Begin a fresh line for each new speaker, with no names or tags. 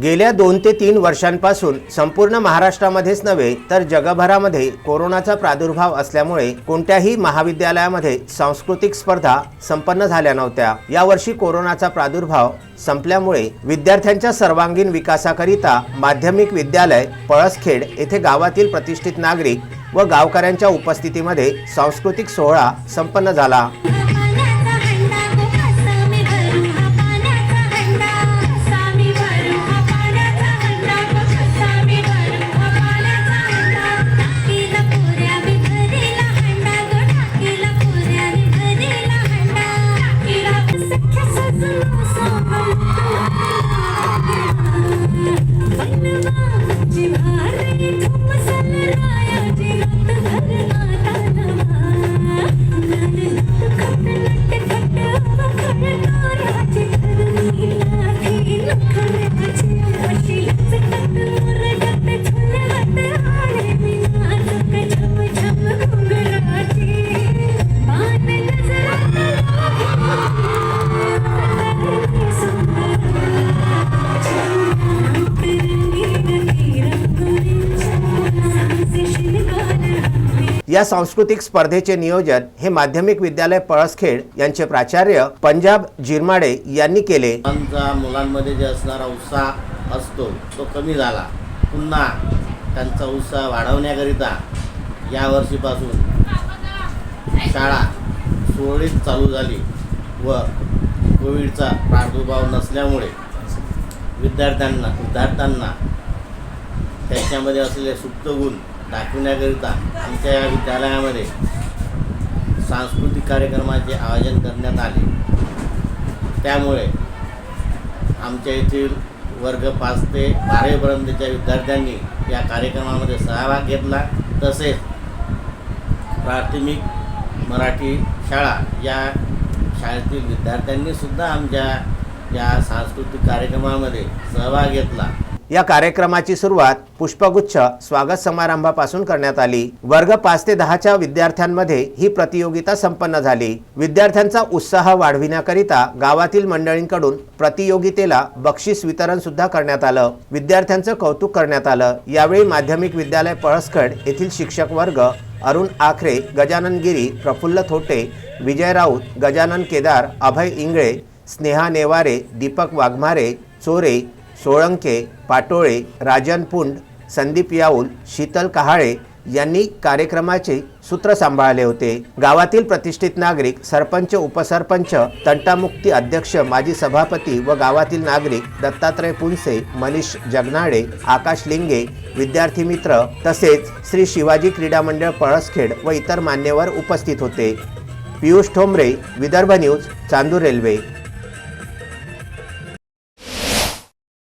गेल्या दोन ते तीन वर्षांपासून संपूर्ण महाराष्ट्रामध्येच नव्हे तर जगभरामध्ये कोरोनाचा प्रादुर्भाव असल्यामुळे कोणत्याही महाविद्यालयामध्ये सांस्कृतिक स्पर्धा संपन्न झाल्या नव्हत्या. यावर्षी कोरोनाचा प्रादुर्भाव संपल्यामुळे विद्यार्थ्यांच्या सर्वांगीण विकासाकरिता माध्यमिक विद्यालय पळसखेड येथे गावातील प्रतिष्ठित नागरिक व गावकऱ्यांच्या उपस्थितीमध्ये सांस्कृतिक सोहळा संपन्न झाला. या सांस्कृतिक स्पर्धेचे नियोजन हे माध्यमिक विद्यालय पळसखेड यांचे प्राचार्य पंजाब जिरमाडे यांनी केले.
मुलांचा मुलांमध्ये जे असणारा उत्साह असतो तो कमी झाला. पुन्हा त्यांचा उत्साह वाढवण्याकरिता यावर्षीपासून शाळा सुरळीत चालू झाली व कोविडचा प्रादुर्भाव नसल्यामुळे विद्यार्थ्यांना विद्यार्थ्यांना त्यांच्यामध्ये असलेले सुप्त गुण दाखवण्याकरिता आमच्या या विद्यालयामध्ये सांस्कृतिक कार्यक्रमाचे आयोजन करण्यात आले. त्यामुळे आमच्या येथील वर्ग पाच ते बारावीपर्यंतच्या विद्यार्थ्यांनी या कार्यक्रमामध्ये सहभाग घेतला. तसेच प्राथमिक मराठी शाळा या शाळेतील विद्यार्थ्यांनी सुद्धा आमच्या या सांस्कृतिक कार्यक्रमामध्ये सहभाग घेतला.
या कार्यक्रमाची सुरुवात पुष्पगुच्छ स्वागत समारंभापासून करण्यात आली. वर्ग पाच ते दहाच्या विद्यार्थ्यांमध्ये ही प्रतियोगिता संपन्न झाली. विद्यार्थ्यांचा उत्साह वाढविण्याकरिता गावातील मंडळींकडून प्रतियोगितेला बक्षीस वितरण सुद्धा करण्यात आलं. विद्यार्थ्यांचं कौतुक करण्यात आलं. यावेळी माध्यमिक विद्यालय पळसखड येथील शिक्षक वर्ग अरुण आखरे गजानन गिरी प्रफुल्ल थोटे विजय राऊत गजानन केदार अभय इंगळे स्नेहा नेवारे दीपक वाघमारे चोरे सोळंके पाटोळे राजन पुंड संदीप याऊल शीतल कहाळे यांनी कार्यक्रमाचे सूत्र सांभाळले होते. गावातील प्रतिष्ठित नागरिक सरपंच उपसरपंच तंटामुक्ती अध्यक्ष माजी सभापती व गावातील नागरिक दत्तात्रय पुंसे मनीष जगनाडे आकाश लिंगे विद्यार्थी मित्र तसेच श्री शिवाजी क्रीडा मंडळ पळसखेड व इतर मान्यवर उपस्थित होते. Piyush Thombare Vidarbha news Chandur railway.